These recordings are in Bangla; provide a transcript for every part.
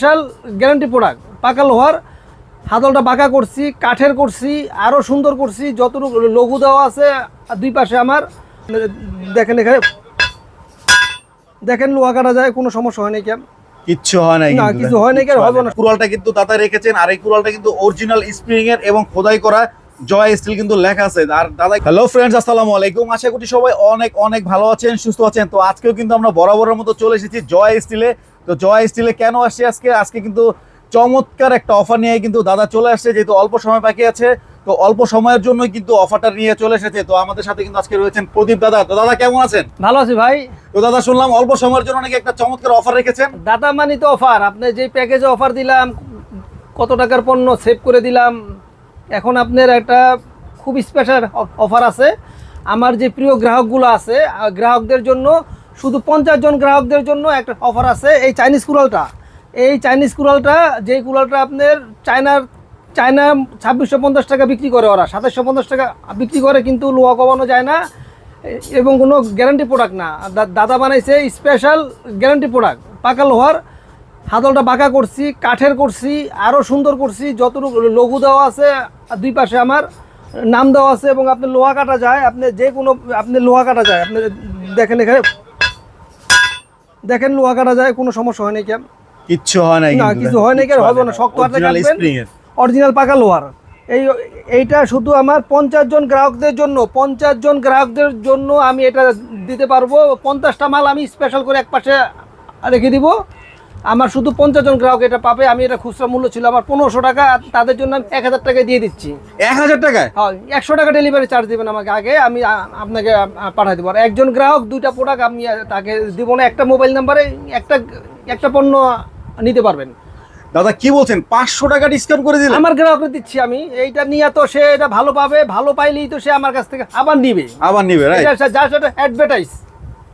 বিশাল গ্যারান্টি প্রোডাক্ট পাকা লোহার হাতলটা বাঁকা করছি কাঠের করছি আরও সুন্দর করছি যতটুকু লঘু দেওয়া আছে দুই পাশে আমার দেখেন এখানে দেখেন লোহা কাটা যায় কোনো সমস্যা হয় কেন কিচ্ছু হয় নাই না, কিন্তু, কিছু হয় নাই, কিচ্ছু হবে না। কুড়ালটা কিন্তু দাদা রেখেছেন আর এই কুড়ালটা কিন্তু অরিজিনাল স্প্রিং এর এবং খোদাই করা জয় স্টিল কিন্তু লেখা আছে। আর দাদা হ্যালো ফ্রেন্ডস আসসালামু আলাইকুম। আশা করি সবাই অনেক অনেক ভালো আছেন সুস্থ আছেন। তো আজকেও কিন্তু আমরা বরাবরের মতো চলে এসেছি জয় স্টিলে তো জয় স্টিলে কেন আসছে আজকে? আজকে কিন্তু চমৎকার একটা অফার নিয়ে কিন্তু দাদা চলে আসছে যেহেতু অল্প সময় বাকি আছে তো অল্প সময়ের জন্যই কিন্তু অফারটা নিয়ে চলে এসেছে। তো আমাদের সাথে কিন্তু আজকে রয়েছেন প্রদীপ দাদা। তো দাদা কেমন আছেন? ভালো আছি ভাই। তো দাদা শুনলাম অল্প সময়ের জন্য নাকি একটা চমৎকার অফার রেখেছেন। দাদা মানি তো অফার আপনি যে প্যাকেজে অফার দিলাম কত টাকার পণ্য সেভ করে দিলাম এখন আপনার একটা খুব স্পেশাল অফার আছে। আমার যে প্রিয় গ্রাহকগুলো আছে গ্রাহকদের জন্য শুধু পঞ্চাশ জন গ্রাহকদের জন্য একটা অফার আছে, এই চাইনিজ কুড়ালটা। এই চাইনিজ কুড়ালটা, যেই কুড়ালটা আপনার চায়নার চায়না ছাব্বিশশো পঞ্চাশ টাকা বিক্রি করে ওরা, সাতাশশো পঞ্চাশ টাকা বিক্রি করে কিন্তু লোহা কমানো যায় না, এবং কোনো গ্যারান্টি প্রোডাক্ট না। দাদা বানাইছে স্পেশাল গ্যারান্টি প্রোডাক্ট পাকা লোহার। হাতলটা বাঁকা করছি, কাঠের করছি আরও সুন্দর করছি, যতটুকু লঘু দেওয়া আছে, দুই পাশে আমার নাম দেওয়া আছে এবং আপনি লোহা কাটা যায়, আপনি যে কোনো, আপনি লোহা কাটা যায়, আপনি দেখেন এখানে দেখেন লোহা কাটা যায় কোনো সমস্যা হয় নাকি কেন কিচ্ছু হয় নাই না কিছু হয় না কেন হবে না শক্ত হাতে কাটবেন। অরিজিনাল পাকা লোহার। এই এইটা শুধু আমার পঞ্চাশ জন গ্রাহকদের জন্য পঞ্চাশ জন গ্রাহকদের জন্য আমি এটা দিতে পারব। পঞ্চাশটা মাল আমি স্পেশাল করে এক পাশে রেখে দিব। আমার শুধু পঞ্চাশ জন গ্রাহক এটা পাবে আমি এটা খুচরা মূল্য ছিল আমার পনেরোশো টাকা তাদের জন্য আমি এক হাজার টাকা দিয়ে দিচ্ছি। এক হাজার টাকায়? হ্যাঁ একশো টাকা ডেলিভারি চার্জ দেবেন আমাকে আগে আমি আপনাকে পাঠিয়ে দেবো। আর একজন গ্রাহক দুইটা প্রোডাক্ট আমি তাকে দিব না একটা মোবাইল নাম্বারে একটা একটা পণ্য নিতে পারবেন। দাদা কি বলছেন? পাঁচশো টাকা ডিসকাউন্ট করে দিলেন? আমার গ্রাহককে দিচ্ছি আমি এইটা নিয়ে তো সে এটা ভালো পাবে ভালো পাইলেই তো সে আমার কাছ থেকে আবার নিবে। আবার নিবে রাইট এটা যা সেটা অ্যাডভার্টাইজ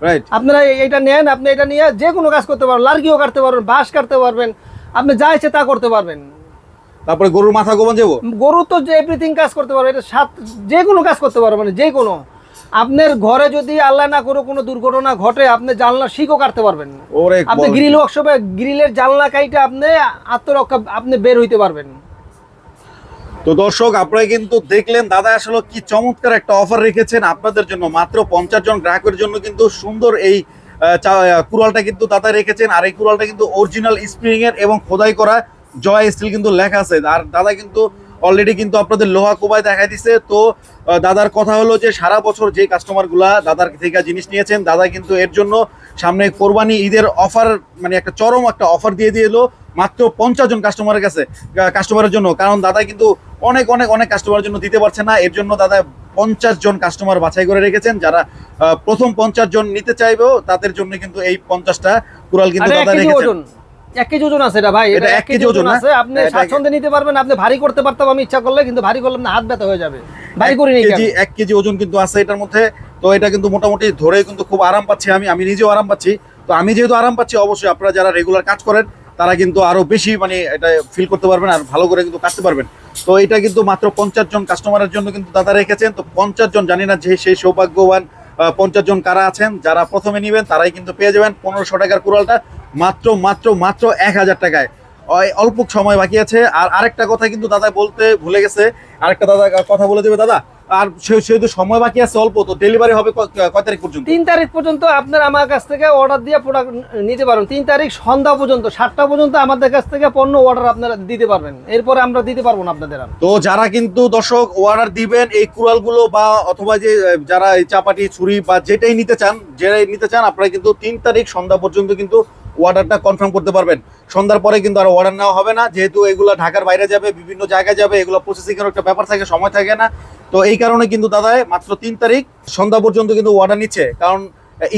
রাইট আপনারা এইটা নেন আপনি এটা নিয়ে যে কোনো কাজ করতে পারবেন লার্গিও কাটতে পারবেন বাঁশ কাটতে পারবেন আপনি যা ইচ্ছে তা করতে পারবেন। তারপরে গরুর মাথা গোবান যাব গরু তো যে এভরিথিং কাজ করতে পারবে এটা সাত যে কোনো কাজ করতে পারবে মানে যে কোনো। আপনার ঘরে যদি আল্লাহ না করে কোনো দুর্ঘটনা ঘটে আপনি জানলা শিখও কাটতে পারবেন। আপনি গ্রিল ওয়ার্কশপে গ্রিলের জানলা কাইটা আপনি আত্মরক্ষা আপনি বের হইতে পারবেন। তো দর্শক, আপনারা কিন্তু দেখলেন দাদা আসলে কি চমৎকার একটা অফার রেখেছেন। আপনাদের জন্য মাত্র পঞ্চাশ জন গ্রাহকের জন্য কিন্তু সুন্দর এই কুড়ালটা কিন্তু দাদা রেখেছেন। আর এই কুড়ালটা কিন্তু অরিজিনাল স্প্রিং এর এবং খোদাই করা জয় স্টিল কিন্তু লেখা আছে। আর দাদা কিন্তু অলরেডি কিন্তু আপনাদের লোহা কোবায় দেখাই দিছে। তো দাদার কথা হলো যে সারা বছর যে কাস্টমারগুলা দাদার থেকে জিনিস নিয়েছেন, দাদা কিন্তু এর জন্য সামনে কোরবানি ঈদের অফার মানে একটা চরম একটা অফার দিয়ে দিয়ে এলো মাত্র পঞ্চাশ জন কাস্টমারের কাছে কাস্টমারের জন্য। কারণ দাদা কিন্তু অনেক অনেক অনেক কাস্টমারের জন্য দিতে পারছে না। এর জন্য দাদা পঞ্চাশ জন কাস্টমার বাছাই করে রেখেছেন। যারা প্রথম পঞ্চাশ জন নিতে চাইবেও তাদের জন্য কিন্তু এই পঞ্চাশটা কুড়াল কিন্তু দাদা রেখেছেন। এক কেজি ওজন আছে এটা ভাই। এটা এটা এক এক কেজি কেজি ওজন ওজন আছে। আপনি এটা- স্বাচ্ছন্দ্যে নিতে পারবেন। আপনি ভারী করতে পারতাম আমি ইচ্ছা করলে কিন্তু ভারী করলাম না হাত ব্যথা হয়ে যাবে। ভারী কেন? কেজি এক কেজি ওজন কিন্তু আছে এটার মধ্যে। তো এটা কিন্তু মোটামুটি ধরে কিন্তু খুব আরাম পাচ্ছি আমি আমি নিজেও আরাম পাচ্ছি। তো আমি যেহেতু আরাম পাচ্ছি, অবশ্যই আপনারা যারা রেগুলার কাজ করেন, তারা কিন্তু আরও বেশি মানে এটা ফিল করতে পারবেন আর ভালো করে কিন্তু কাটতে পারবেন। তো এটা কিন্তু মাত্র পঞ্চাশ জন কাস্টমারের জন্য কিন্তু দাদা রেখেছেন। তো পঞ্চাশ জন, জানি না যে সেই সৌভাগ্যবান পঞ্চাশ জন কারা আছেন, যারা প্রথমে নেবেন, তারাই কিন্তু পেয়ে যাবেন পনেরোশো টাকার কুড়ালটা। মাত্র মাত্র মাত্র এক হাজার টাকায়। অল্প সময় বাকি আছে। আর আরেকটা কথা কিন্তু দাদা বলতে ভুলে গেছে। আরেকটা দাদা কথা বলে দেবে দাদা। আর সেহেতু সময় বাকি আছে অল্প তো ডেলিভারি হবে কয় তারিখ পর্যন্ত? তিন তারিখ পর্যন্ত আপনার আমার কাছ থেকে অর্ডার দিয়ে প্রোডাক্ট নিতে পারবেন। তিন তারিখ সন্ধ্যা পর্যন্ত সাতটা পর্যন্ত আমাদের কাছ থেকে পণ্য অর্ডার আপনারা দিতে পারবেন। এরপরে আমরা দিতে পারব না আপনাদের তো যারা কিন্তু দর্শক অর্ডার দিবেন এই কুড়ালগুলো বা অথবা যে যারা এই চাপাটি ছুরি বা যেটাই নিতে চান যেটাই নিতে চান আপনারা কিন্তু তিন তারিখ সন্ধ্যা পর্যন্ত কিন্তু অর্ডারটা কনফার্ম করতে পারবেন। সন্ধ্যার পরে কিন্তু আর অর্ডার নেওয়া হবে না, যেহেতু এগুলো ঢাকার বাইরে যাবে, বিভিন্ন জায়গায় যাবে, এগুলো প্রসেসিং এর একটা ব্যাপার থাকে, সময় থাকে না। তো এই কারণে কিন্তু দাদা, মাত্র তিন তারিখ, সন্ধ্যা পর্যন্ত কিন্তু অর্ডার নিচ্ছে। কারণ,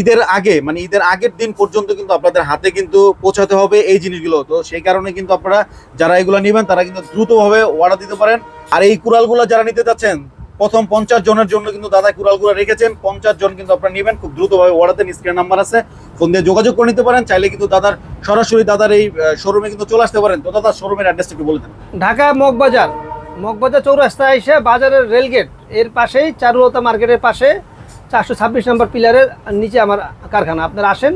ঈদের আগে মানে ঈদের আগের দিন পর্যন্ত কিন্তু আপনাদের হাতে কিন্তু পৌঁছাতে হবে এই জিনিসগুলো। তো সেই কারণে কিন্তু আপনারা যারা এগুলো নেবেন, তারা কিন্তু দ্রুতভাবে অর্ডার দিতে পারেন। আর এই কুড়ালগুলো যারা নিতে চাচ্ছেন প্রথম পঞ্চাশ জনের জন্য কিন্তু দাদা কুড়ালগুলো রেখেছেন। পঞ্চাশ জন কিন্তু আপনারা নেবেন। খুব দ্রুতভাবে অর্ডার দেন স্ক্রিন নাম্বার আছে। ফোন দিয়ে যোগাযোগ করে নিতে পারেন। চাইলে কিন্তু দাদার সরাসরি দাদার এই শোরুমে কিন্তু চলে আসতে পারেন। তো দাদার শোরুমের অ্যাড্রেসটা একটু বলে দেন। ঢাকা মগবাজার। মগবাজার চৌরাস্তায় এসে বাজারের রেলগেট এর পাশেই চারুলতা মার্কেটের পাশে চারশো ছাব্বিশ নম্বর পিলারের নিচে আমার কারখানা। আপনারা আসেন,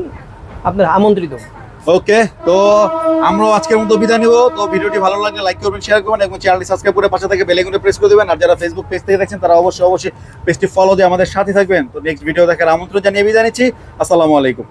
আপনার আমন্ত্রিত। ওকে, তো আমরাও আজকের মতো বিদায় নিব। তো ভিডিওটি ভালো লাগলে লাইক করবেন শেয়ার করবেন এবং চ্যানেলটি সাবস্ক্রাইব করে পাশে থেকে বেলেগুনে প্রেস করে দেবেন। আর যারা ফেসবুক পেজ থেকে দেখছেন, তারা অবশ্যই অবশ্যই পেজটি ফলো দিয়ে আমাদের সাথে থাকবেন। তো নেক্সট ভিডিও দেখার আমন্ত্রণ জানিয়ে বিদায় নিচ্ছি। আসসালামু আলাইকুম।